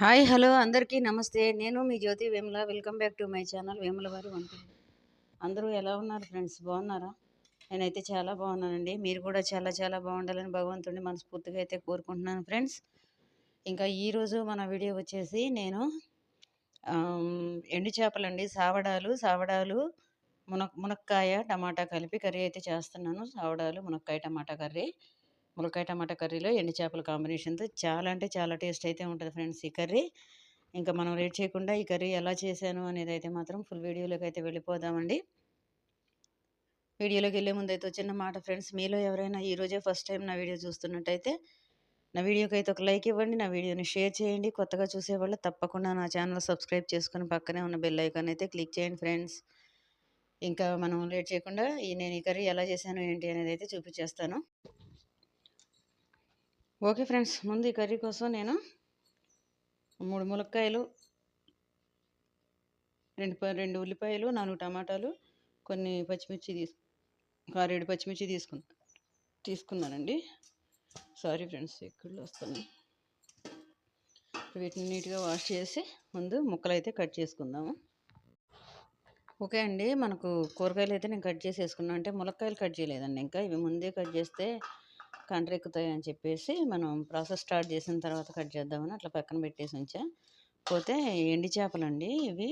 Hi hello అందరికీ నమస్తే. నేను మీ Jyothi Vemula. Welcome back to my channel Vemula వారి వంటలు అందరూ ఎలా ఉన్నారు ఫ్రెండ్స్? బాగున్నారా? నేనైతే చాలా బాగున్నానండి. మీరు కూడా చాలా చాలా బాగుండాలని భగవంతుడిని మనస్ఫూర్తిగా అయితే కోరుకుంటున్నాను ఫ్రెండ్స్. ఇంకా ఈరోజు మన వీడియో వచ్చేసి నేను ఎండు చేపలండి. సావడాలు సావడాలు మున మునక్కాయ టమాటా కలిపి కర్రీ అయితే చేస్తున్నాను. సావడాలు మునక్కాయ టమాటా కర్రీ. ములక్కాయ టమాటా కర్రీలో ఎండు చేపల కాంబినేషన్తో చాలా అంటే చాలా టేస్ట్ అయితే ఉంటుంది ఫ్రెండ్స్ ఈ కర్రీ. ఇంకా మనం లేట్ చేయకుండా ఈ కర్రీ ఎలా చేశాను అనేది అయితే మాత్రం ఫుల్ వీడియోలోకి అయితే వెళ్ళిపోదామండి. వీడియోలోకి వెళ్ళే ముందు అయితే చిన్న మాట ఫ్రెండ్స్ మీలో ఎవరైనా ఈరోజే ఫస్ట్ టైం నా వీడియో చూస్తున్నట్టయితే నా వీడియోకి అయితే ఒక లైక్ ఇవ్వండి నా వీడియోని షేర్ చేయండి. కొత్తగా చూసేవాళ్ళు తప్పకుండా నా ఛానల్ సబ్స్క్రైబ్ చేసుకుని పక్కనే ఉన్న బెల్ ఐకాన్ అయితే క్లిక్ చేయండి ఫ్రెండ్స్. ఇంకా మనం లేట్ చేయకుండా ఈ నేను ఈ కర్రీ ఎలా చేశాను ఏంటి అనేది అయితే చూపించేస్తాను. ఓకే ఫ్రెండ్స్ ముందు ఈ కర్రీ కోసం నేను మూడు ములక్కాయలు రెండు రెండు ఉల్లిపాయలు నాలుగు టమాటాలు కొన్ని పచ్చిమిర్చి తీసు ఆరేడు పచ్చిమిర్చి తీసుకున్నా తీసుకున్నానండి. సారీ ఫ్రెండ్స్ ఎక్కడ వస్తున్నాయి వీటిని నీట్గా వాష్ చేసి ముందు ముక్కలు అయితే కట్ చేసుకుందాము. ఓకే అండి మనకు కూరగాయలు అయితే నేను కట్ చేసి వేసుకున్నాను అంటే ములక్కాయలు కట్ చేయలేదండి ఇంకా. ఇవి ముందే కట్ చేస్తే కండ్రెక్కుతాయి అని చెప్పేసి మనం ప్రాసెస్ స్టార్ట్ చేసిన తర్వాత కట్ చేద్దామని అట్లా పక్కన పెట్టేసి ఉంచా. పోతే ఎండి చేపలండి ఇవి.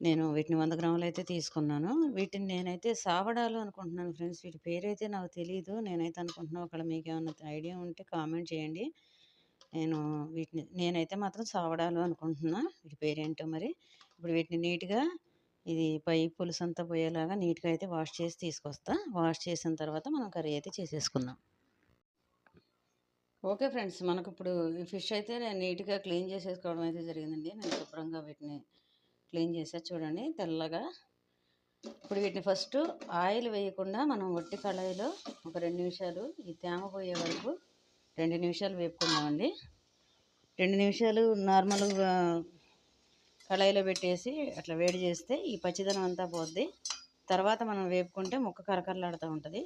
నేను వీటిని వంద గ్రాములు అయితే తీసుకున్నాను. వీటిని నేనైతే సావడాలు అనుకుంటున్నాను ఫ్రెండ్స్. వీటి పేరైతే నాకు తెలియదు నేనైతే అనుకుంటున్నాను ఒకవేళ మీకు ఏమైనా ఐడియా ఉంటే కామెంట్ చేయండి. నేను వీటిని నేనైతే మాత్రం సావడాలు అనుకుంటున్నా. వీటి పేరేంటో మరి. ఇప్పుడు వీటిని నీట్గా ఇది పై పులుసు అంతా పోయేలాగా నీట్గా అయితే వాష్ చేసి తీసుకొస్తా. వాష్ చేసిన తర్వాత మనం కర్రీ అయితే చేసేసుకుందాం. ఓకే ఫ్రెండ్స్ మనకు ఇప్పుడు ఈ ఫిష్ అయితే నేను నీట్గా క్లీన్ చేసేసుకోవడం అయితే జరిగిందండి. నేను శుభ్రంగా వీటిని క్లీన్ చేసా చూడండి తెల్లగా. ఇప్పుడు వీటిని ఫస్ట్ ఆయిల్ వేయకుండా మనం వట్టి కళాయిలో ఒక రెండు నిమిషాలు ఈ తేమ పోయే వరకు రెండు నిమిషాలు వేపుకుందామండి. రెండు నిమిషాలు నార్మల్గా కళాయిలో పెట్టేసి అట్లా వేడి చేస్తే ఈ పచ్చిదనం అంతా పోద్ది. తర్వాత మనం వేపుకుంటే ముక్క కరకరలాడుతూ ఉంటుంది.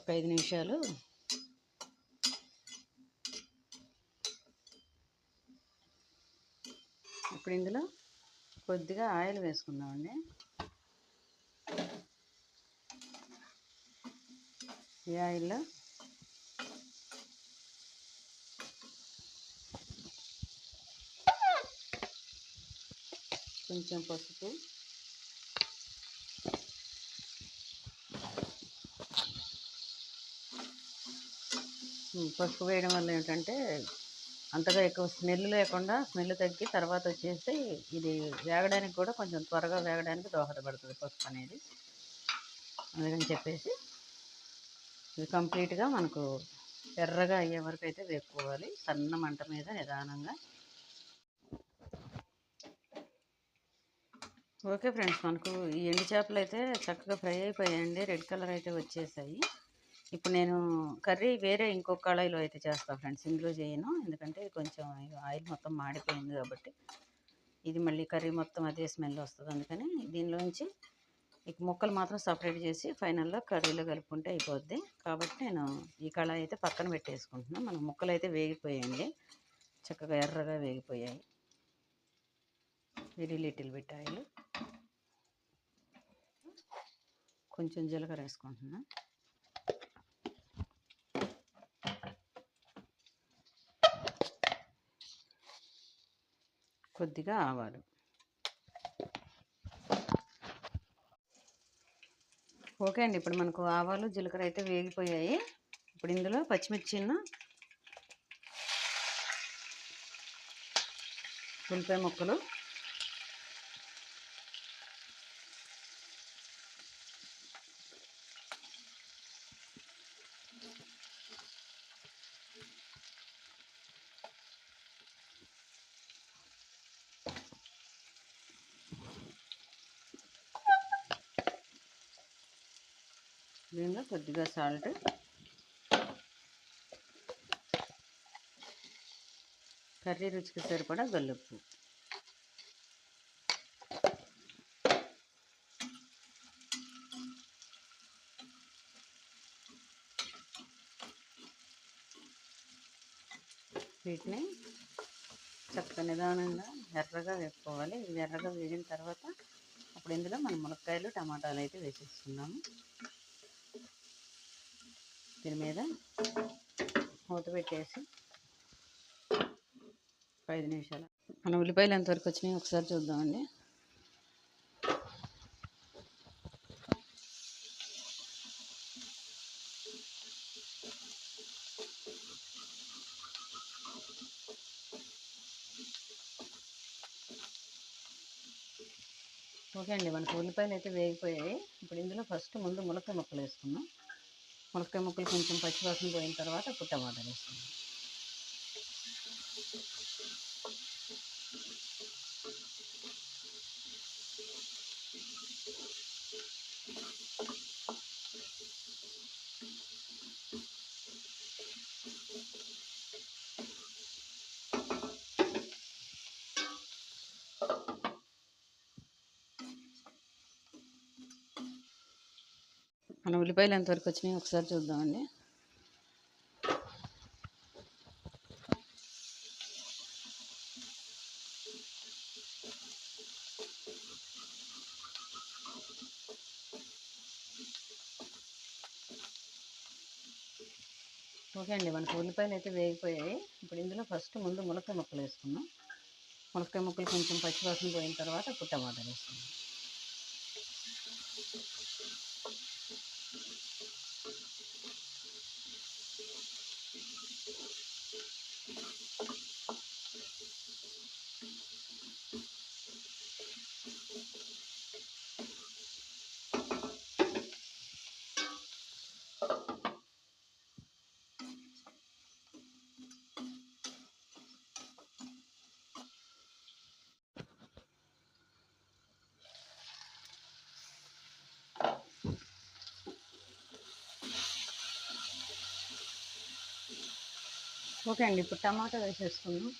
ఒక ఐదు నిమిషాలు. ఇప్పుడు ఇందులో కొద్దిగా ఆయిల్ వేసుకుందామండి. ఈ ఆయిల్లో కొంచెం పసుపు పసుపు వేయడం వల్ల ఏంటంటే అంతగా ఎక్కువ స్మెల్ లేకుండా స్మెల్ తగ్గి తర్వాత వచ్చేసి ఇది వేగడానికి కూడా కొంచెం త్వరగా వేగడానికి దోహదపడుతుంది పసుపు అనేది. అందుకని చెప్పేసి ఇది కంప్లీట్గా మనకు ఎర్రగా అయ్యే వరకు అయితే వేపుకోవాలి. సన్న మంట మీద నిదానంగా. ఓకే ఫ్రెండ్స్ మనకు ఈ ఎండు చేపలు అయితే చక్కగా ఫ్రై అయిపోయాయండి. రెడ్ కలర్ అయితే వచ్చేసాయి. ఇప్పుడు నేను కర్రీ వేరే ఇంకో కళాయిలో అయితే చేస్తాను ఫ్రెండ్స్. ఇందులో చేయను. ఎందుకంటే కొంచెం ఆయిల్ మొత్తం మాడిపోయింది కాబట్టి ఇది మళ్ళీ కర్రీ మొత్తం అదే స్మెల్ వస్తుంది. అందుకని దీనిలోంచి ఇక ముక్కలు మాత్రం సపరేట్ చేసి ఫైనల్లో కర్రీలో కలుపుకుంటే అయిపోద్ది. కాబట్టి నేను ఈ కళాయి అయితే పక్కన పెట్టేసుకుంటున్నాను మన ముక్కలు అయితే వేగిపోయాయండి. చక్కగా ఎర్రగా వేగిపోయాయి. Very little bit oil. కొంచెం జీలకర్ర వేసుకుంటున్నాను కొద్దిగా ఆవాలు. ఓకే అండి ఇప్పుడు మనకు ఆవాలు జీలకర్ర అయితే వేగిపోయాయి. ఇప్పుడు ఇందులో పచ్చిమిర్చిను ఉల్లిపాయ ముక్కలు. కొద్దిగా సాల్ట్. కర్రీ రుచికి సరిపడా గల్లుప్పు వీటిని చక్క నిదానంగా ఎర్రగా వేసుకోవాలి ఇవి ఎర్రగా వేగిన తర్వాత అప్పుడు ఇందులో మనం మునక్కాయలు టమాటాలు అయితే వేసేసుకున్నాము దీని మీద మూత పెట్టేసి ఐదు నిమిషాలు. మన ఉల్లిపాయలు ఎంతవరకు వచ్చినాయి ఒకసారి చూద్దామండి. ఓకే అండి మనకు ఉల్లిపాయలు అయితే వేగిపోయాయి. ఇప్పుడు ఇందులో ఫస్ట్ ముందు ములక్కాయ ముక్కలు వేసుకున్నాం మునక్కాయ ముక్కలు కొంచెం పచ్చివాసన పోయిన తర్వాత ఇప్పుడు టమాటాలు వేసుకుందాం. మన ఉల్లిపాయలు ఎంతవరకు వచ్చినాయి ఒకసారి చూద్దామండి. ఓకే అండి మనకు ఉల్లిపాయలు అయితే వేగిపోయాయి. ఇప్పుడు ఇందులో ఫస్ట్ ముందు మునక్కాయ ముక్కలు వేసుకున్నాం మునక్కాయ ముక్కలు కొంచెం పచ్చివాసన పోయిన తర్వాత ఇప్పుడు టమాటాలు వేసుకున్నాం ఓకే అండి ఇప్పుడు టమాటా వేసేసుకుందాం.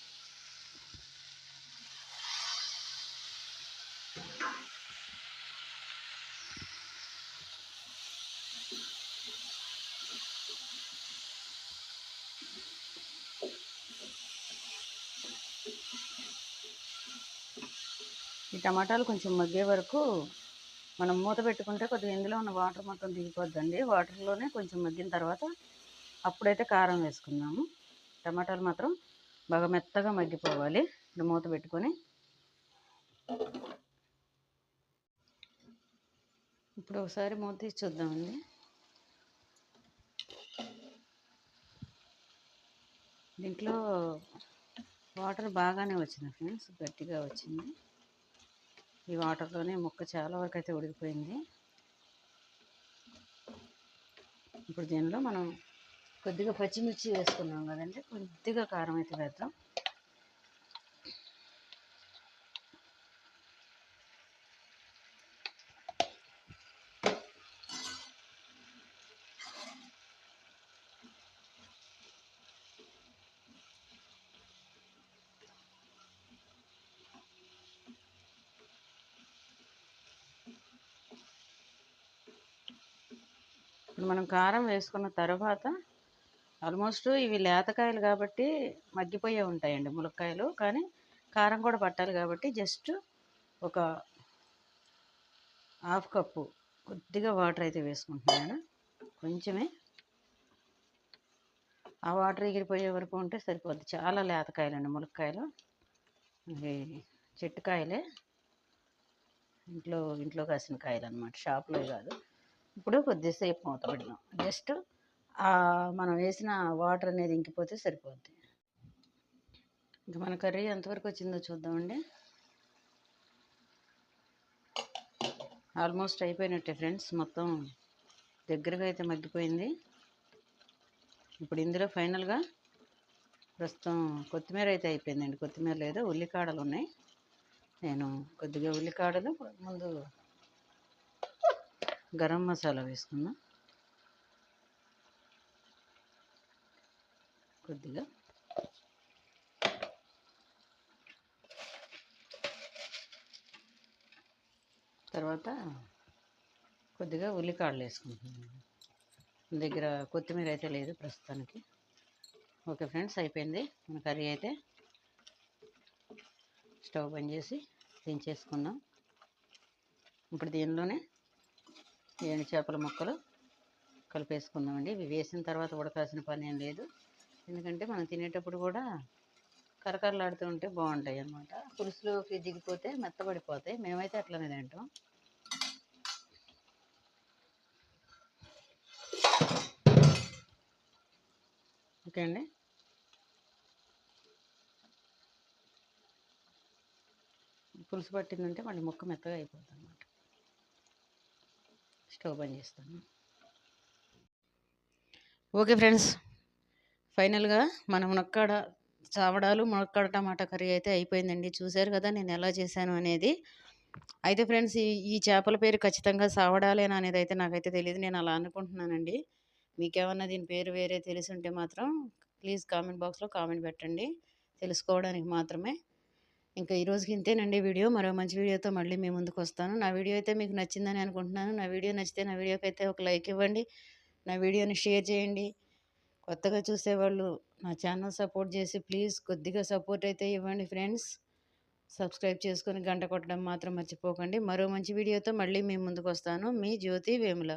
ఈ టమాటాలు కొంచెం మగ్గే వరకు మనం మూత పెట్టుకుంటే కొద్దిగా ఇందులో ఉన్న వాటర్ మొత్తం దిగిపోద్దండి. వాటర్లోనే కొంచెం మగ్గిన తర్వాత అప్పుడైతే కారం వేసుకుందాము. టమాటాలు మాత్రం బాగా మెత్తగా మగ్గిపోవాలి. మూత పెట్టుకొని ఇప్పుడు ఒకసారి మూత తీసి చూద్దామండి. దీంట్లో వాటర్ బాగానే వచ్చింది ఫ్రెండ్స్ గట్టిగా వచ్చింది. ఈ వాటర్లోనే ముక్క చాలా వరకు అయితే ఉడికిపోయింది. ఇప్పుడు దీనిలో మనం కొద్దిగా పచ్చిమిర్చి వేసుకున్నాం కదండి. కొద్దిగా కారం అయితే వేద్దాం. ఇప్పుడు మనం కారం వేసుకున్న తర్వాత ఆల్మోస్ట్ ఇవి లేతకాయలు కాబట్టి మగ్గిపోయే ఉంటాయండి ములక్కాయలు. కానీ కారం కూడా పట్టాలి కాబట్టి జస్ట్ ఒక హాఫ్ కప్పు కొద్దిగా వాటర్ అయితే వేసుకుంటున్నాను. కొంచెమే. ఆ వాటర్ ఎగిరిపోయే వరకు ఉంటే సరిపోద్ది. చాలా లేతకాయలండి ములక్కాయలు. ఇవి చెట్టుకాయలే. ఇంట్లో ఇంట్లో కాసిన కాయలు అనమాట షాప్లో కాదు. ఇప్పుడు కొద్దిసేపు మూత పెడదాం. జస్ట్ మనం వేసిన వాటర్ అనేది ఇంకిపోతే సరిపోద్ది. ఇంకా మన కర్రీ ఎంతవరకు వచ్చిందో చూద్దామండి. ఆల్మోస్ట్ అయిపోయినట్టే ఫ్రెండ్స్ మొత్తం దగ్గరగా అయితే మగ్గిపోయింది. ఇప్పుడు ఇందులో ఫైనల్గా ప్రస్తుతం కొత్తిమీర అయితే అయిపోయిందండి. కొత్తిమీర లేదు ఉల్లికాడలు ఉన్నాయి. నేను కొద్దిగా ఉల్లికాడలు ముందు గరం మసాలా వేసుకుందాం. కొద్దిగా. తర్వాత కొద్దిగా ఉల్లికాడలు వేసుకుంటున్నాను. దగ్గర కొత్తిమీర అయితే లేదు ప్రస్తుతానికి. ఓకే ఫ్రెండ్స్ అయిపోయింది. మన కర్రీ అయితే స్టవ్ బంద్ చేసి దించేసుకుందాం ఇప్పుడు దీనిలోనే ఎండు చేపల ముక్కలు కలిపేసుకుందామండి. ఇవి వేసిన తర్వాత ఉడకాల్సిన పని ఏం లేదు. ఎందుకంటే మనం తినేటప్పుడు కూడా కరకరలాడుతూ ఉంటే బాగుంటాయి అన్నమాట. పులుసులోకి దిగిపోతే మెత్తబడిపోతాయి. మేమైతే అట్లనే తింటాం. ఓకే అండి. పులుసు పట్టిందంటే మళ్ళీ ముక్క మెత్తగా అయిపోతుంది అన్నమాట. స్టవ్ బంద్ చేస్తాను. ఓకే ఫ్రెండ్స్ ఫైనల్గా మన మునక్కాడ చావడాలు మునక్కాడ టమాటా కర్రీ అయితే అయిపోయిందండి. చూశారు కదా నేను ఎలా చేశాను అనేది. అయితే ఫ్రెండ్స్ ఈ ఈ చేపల పేరు ఖచ్చితంగా సావడాలేనా అనేది అయితే నాకైతే తెలియదు నేను అలా అనుకుంటున్నానండి. మీకేమన్నా దీని పేరు వేరే తెలిసి ఉంటే మాత్రం ప్లీజ్ కామెంట్ బాక్స్లో కామెంట్ పెట్టండి. తెలుసుకోవడానికి మాత్రమే. ఇంకా ఈరోజుకి ఇంతేనండి వీడియో. మరో మంచి వీడియోతో మళ్ళీ మీ ముందుకు వస్తాను. నా వీడియో అయితే మీకు నచ్చిందని అనుకుంటున్నాను. నా వీడియో నచ్చితే నా వీడియోకి అయితే ఒక లైక్ ఇవ్వండి. నా వీడియోని షేర్ చేయండి. కొత్తగా చూసేవాళ్ళు నా ఛానల్ సపోర్ట్ చేసి ప్లీజ్ కొద్దిగా సపోర్ట్ అయితే ఇవ్వండి ఫ్రెండ్స్. సబ్స్క్రైబ్ చేసుకొని గంట కొట్టడం మాత్రం మర్చిపోకండి. మరో మంచి వీడియోతో మళ్ళీ మీ ముందుకు వస్తాను. మీ జ్యోతి వేముల.